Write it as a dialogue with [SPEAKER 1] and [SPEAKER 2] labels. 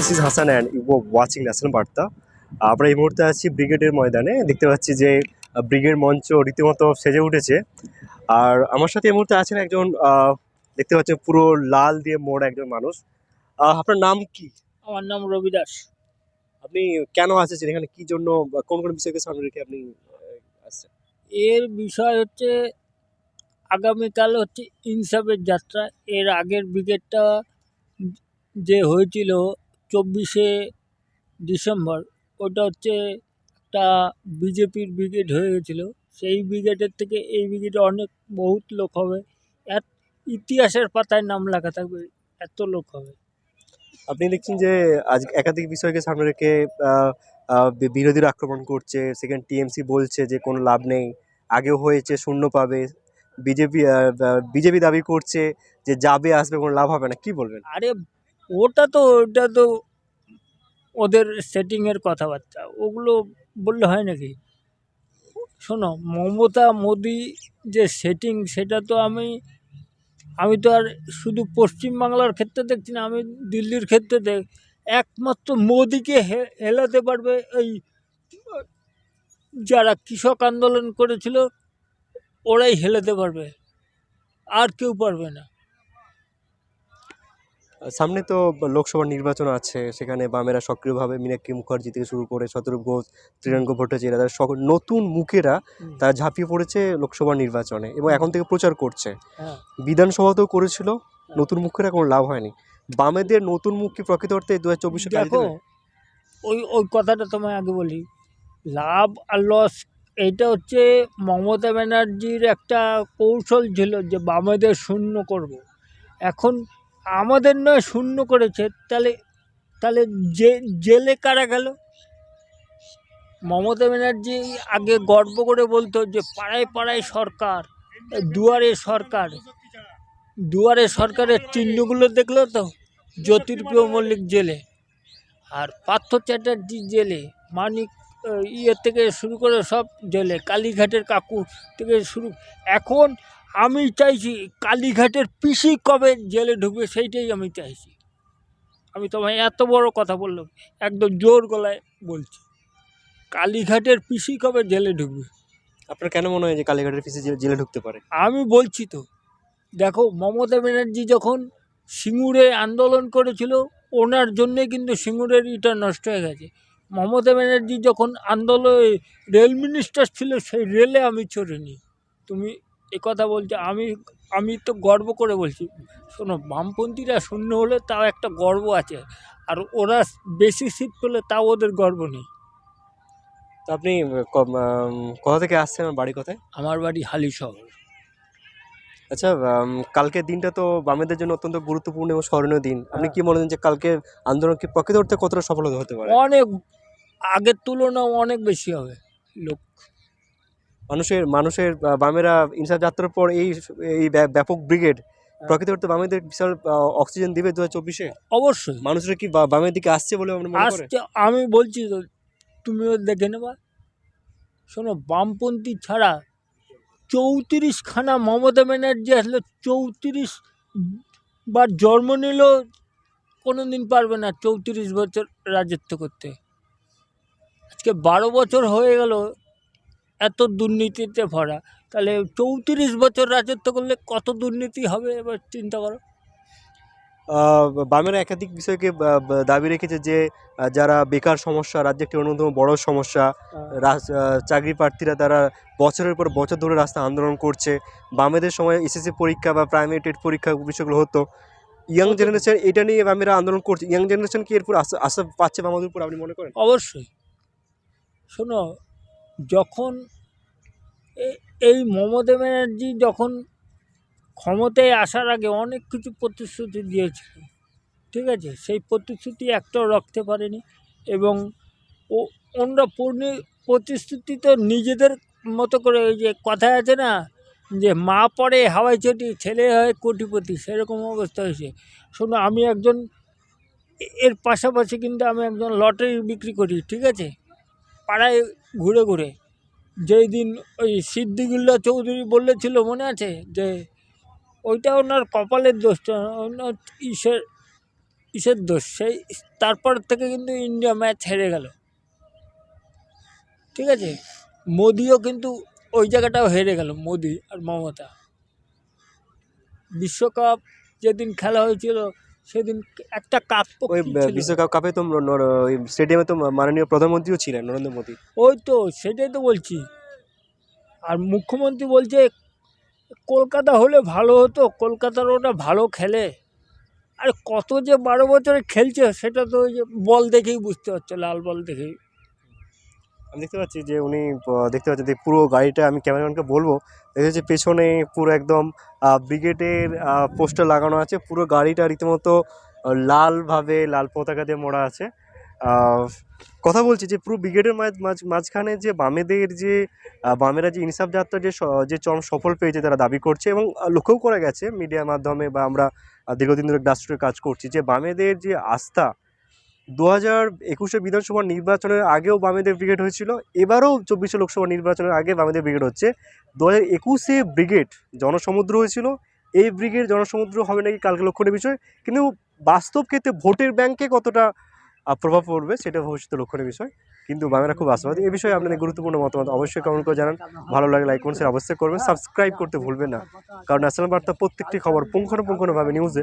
[SPEAKER 1] This is Hasan and you watching national Barta আমরা এই মুহূর্তে আছি ব্রিগেডের ময়দানে। দেখতে পাচ্ছি যে ব্রিগেড মঞ্চ রীতিমতো সেজে উঠেছে। আর আমার সাথে এই মুহূর্তে আছেন একজন দেখতে পাচ্ছেন পুরো লাল দিয়ে মোড়া একজন মানুষ। আপনার নাম কি?
[SPEAKER 2] আমার নাম রবি দাস।
[SPEAKER 1] আপনি কেন আসছেন? এখানে কি জন্য কোন কোন বিষয়কে সামনে রেখে আপনি আসছেন?
[SPEAKER 2] এর বিষয় হচ্ছে আগামীকাল হচ্ছে ইনসাফের যাত্রা। এর আগের ব্রিগেডটা যে হয়েছিল চব্বিশে ডিসেম্বর ওটা হচ্ছে একটা বিজেপির ব্রিগেড হয়ে গেছিল। সেই ব্রিগেডের থেকে এই ব্রিগেডে অনেক বহুত লোক হবে। এক ইতিহাসের পাতায় নাম লেখা থাকবে এত লোক হবে।
[SPEAKER 1] আপনি দেখছেন যে আজ একাধিক বিষয়কে সামনে রেখে বিরোধীরা আক্রমণ করছে। সেখানে টিএমসি বলছে যে কোনো লাভ নেই। আগেও হয়েছে শূন্য পাবে। বিজেপি বিজেপি দাবি করছে যে যাবে আসবে কোনো লাভ হবে না। কি বলবেন?
[SPEAKER 2] আরে ওটা তো ওটা তো ওদের সেটিংয়ের কথাবার্তা। ওগুলো বললে হয় নাকি? শোনো, মমতা, মোদি যে সেটিং সেটা তো আমি আমি তো আর শুধু পশ্চিমবাংলার ক্ষেত্রে দেখছি না, আমি দিল্লির ক্ষেত্রে দেখ, একমাত্র মোদিকে হেলাতে পারবে এই, যারা কৃষক আন্দোলন করেছিল, ওরাই হেলাতে পারবে। আর কেউ পারবে না।
[SPEAKER 1] সামনে তো লোকসভা নির্বাচন আছে সেখানে বামেরা সক্রিয়ভাবে মীনাক্ষী মুখার্জি থেকে শুরু করে শতরূপ ঘোষ ত্রিরঙ্গ ভট্টাচার্য তারা সকল নতুন মুখেরা তারা ঝাঁপিয়ে পড়েছে লোকসভা নির্বাচনে এবং এখন থেকে প্রচার করছে।
[SPEAKER 2] হ্যাঁ।
[SPEAKER 1] বিধানসভাতেও করেছিল নতুন মুখেরা কোনো লাভ হয়নি। বামেদের নতুন মুখ কি প্রকৃত অর্থে দু হাজার চব্বিশে
[SPEAKER 2] ওই ওই কথাটা তোমায় আগে বলি। লাভ আর লস এইটা হচ্ছে মমতা ব্যানার্জির একটা কৌশল ছিল যে বামেদের শূন্য করব। এখন আমাদের নয়, শূন্য করেছে। তাহলে তাহলে যে, জেলে কারা গেল? মমতা ব্যানার্জি আগে গর্ব করে বলতো যে, পাড়ায় পাড়ায় সরকার, দুয়ারে সরকার। দুয়ারে সরকারের চিহ্নগুলো দেখল তো? জ্যোতির্প্রিয় মল্লিক জেলে। আর পার্থ চ্যাটার্জি জেলে। মানিক ইয়ে থেকে শুরু করে সব জেলে। কালীঘাটের কাকু থেকে শুরু। এখন আমি চাইছি কালীঘাটের পিসি কবে জেলে ঢুকবে সেইটাই আমি চাইছি। আমি তোমায় এত বড় কথা বললাম একদম জোর গলায় বলছি। কালীঘাটের পিসি কবে জেলে ঢুকবে?
[SPEAKER 1] আপনার কেন মনে হয় যে কালীঘাটের পিসি জেলে ঢুকতে পারে?
[SPEAKER 2] আমি বলছি তো দেখো মমতা ব্যানার্জি যখন সিঙ্গুরে আন্দোলন করেছিল ওনার জন্যে কিন্তু সিঙ্গুরের ইটা নষ্ট হয়ে গেছে। মমতা ব্যানার্জি যখন আন্দোলন রেল মিনিস্টার ছিল সেই রেলে আমি চড়িনি। তুমি কথা বলছো আমি আমি তো গর্ব করে বলছি। শোনো বামপন্থীরা শূন্য হলে তাও একটা গর্ব আছে আর ওরা বেশি সিট পেলে তাও ওদের গর্ব নেই।
[SPEAKER 1] তো আপনি কোথা থেকে আসছেন? আমার বাড়ি কোথায়?
[SPEAKER 2] আমার বাড়ি হালি শহর
[SPEAKER 1] আচ্ছা কালকের দিনটা তো বামেদের জন্য অত্যন্ত গুরুত্বপূর্ণ এবং স্মরণীয় দিন। আপনি
[SPEAKER 2] হ্যাঁ।
[SPEAKER 1] কি মনে করেন যে কালকে আন্দোলন কি প্রকৃত অর্থে কতটা সফল হতে পারে?
[SPEAKER 2] অনেক আগের তুলনায় অনেক বেশি হবে। লোক
[SPEAKER 1] মানুষের মানুষের বামেরা ইনসাফ যাত্রার পর এই এই ব্য- ব্যাপক ব্রিগেড প্রকৃত অর্থে বামেদের বিশাল অক্সিজেন দিবে দু চব্বিশে।
[SPEAKER 2] অবশ্যই।
[SPEAKER 1] মানুষরা কি বামের দিকে আসছে বলে মনে
[SPEAKER 2] আসছে আমি বলছি তো তুমিও দেখে নেবা। শোনো বামপন্থী ছাড়া চৌত্রিশখানা মমতা ব্যানার্জি আসলে চৌত্রিশ বার জন্ম নিল কোনো দিন পারবে না চৌত্রিশ বছর রাজত্ব করতে। আজকে বারো বছর হয়ে গেল এত দুর্নীতিতে ভরা। তাহলে চৌত্রিশ বছর রাজত্ব করলে কত দুর্নীতি হবে এবার চিন্তা করো।
[SPEAKER 1] বামেরা একাধিক বিষয়কে দাবি রেখেছে যে যারা বেকার সমস্যা রাজ্যে একটি অন্যতম বড় সমস্যা আহ, চাকরি প্রার্থীরা তারা বছরের পর বছর ধরে রাস্তা আন্দোলন করছে। বামেদের সময় এসএসসি পরীক্ষা বা প্রাইমারি টেট পরীক্ষা বিষয়গুলো হতো। ইয়াং জেনারেশন এটা নিয়ে বামেরা আন্দোলন করছে। ইয়াং জেনারেশন কি এরপর আশা আশা পাচ্ছে বামেদের উপর আপনি মনে করেন?
[SPEAKER 2] অবশ্যই। শোনো যখন এই মমতা ব্যানার্জি যখন ক্ষমতায় আসার আগে অনেক কিছু প্রতিশ্রুতি দিয়েছিল, ঠিক আছে? সেই প্রতিশ্রুতি একটাও রাখতে পারেনি এবং ও ওনরা পূর্ণ প্রতিশ্রুতি তো নিজেদের মতো করে ওই যে কথায় আছে না যে মা পড়ে হাওয়াই চটি, ছেলে হয় কোটিপতি, সেরকম অবস্থা হয়েছে। শোনো, আমি একজন এর পাশাপাশি কিন্তু আমি একজন লটারি বিক্রি করি, ঠিক আছে? পাড়ায় ঘুরে ঘুরে। যেই দিন ওই সিদ্দিকুল্লাহ চৌধুরী বলেছিল, মনে আছে? যে ওইটা ওনার কপালের দোষ ওনার ইসের কিসের দোষ। সেই তারপর থেকে কিন্তু ইন্ডিয়া ম্যাচ হেরে গেল। ঠিক আছে? মোদিও কিন্তু ওই জায়গাটাও হেরে গেল, মোদি আর মমতা। বিশ্বকাপ যেদিন খেলা হয়েছিল সেদিন একটা কাপ তো
[SPEAKER 1] ওই বিশ্বকাপ কাপে তো ওই স্টেডিয়ামে তো মাননীয় প্রধানমন্ত্রীও ছিলেন নরেন্দ্র মোদী।
[SPEAKER 2] ওই তো সেটাই তো বলছি। আর মুখ্যমন্ত্রী বলছে কলকাতা হলে ভালো হতো কলকাতার ওটা ভালো খেলে। আর কত যে বারো বছরে খেলছে সেটা তো ওই যে বল দেখেই বুঝতে হচ্ছে লাল বল দেখেই।
[SPEAKER 1] আমি দেখতে পাচ্ছি যে উনি দেখতে পাচ্ছেন যে পুরো গাড়িটা আমি ক্যামেরাম্যানকে বলব। দেখতে পাচ্ছি পেছনে পুরো একদম ব্রিগেডের পোস্টার লাগানো আছে। পুরো গাড়িটা রীতিমতো লালভাবে, লাল পতাকা দিয়ে মোড়া আছে। কথা বলছি যে পুরো ব্রিগেডের মাঝ, মাঝ- মাঝখানে যে বামেদের যে বামেরা যে ইনসাফ যাত্রা যে যে চরম সফল পেয়েছে তারা দাবি করছে এবং লক্ষ্যও করা গেছে মিডিয়ার মাধ্যমে বা আমরা দীর্ঘদিন ধরে গ্রাসরুটে কাজ করছি যে বামেদের যে আস্থা দু হাজার একুশে বিধানসভা নির্বাচনের আগেও বামেদের ব্রিগেড হয়েছিল, এবারও চব্বিশে লোকসভা নির্বাচনের আগে বামেদের ব্রিগেড হচ্ছে। দু হাজার একুশে ব্রিগেড জনসমুদ্র হয়েছিল, এই ব্রিগেড জনসমুদ্র হবে নাকি কালকে লক্ষণের বিষয়, কিন্তু বাস্তব ক্ষেত্রে ভোটের ব্যাংকে কতটা প্রভাব পড়বে সেটা ভবিষ্যতে লক্ষণের বিষয়, কিন্তু বামেরা খুব আশাবাদী। এই বিষয়ে আপনাদের গুরুত্বপূর্ণ মতামত অবশ্যই কমেন্ট করে জানান। ভালো লাগে লাইক করুন অবশ্যই করবেন। সাবস্ক্রাইব করতে ভুলবেন না। কারণ ন্যাশনাল বার্তা প্রত্যেকটি খবর পুঙ্খানুপুঙ্খানুভাবে নিউজে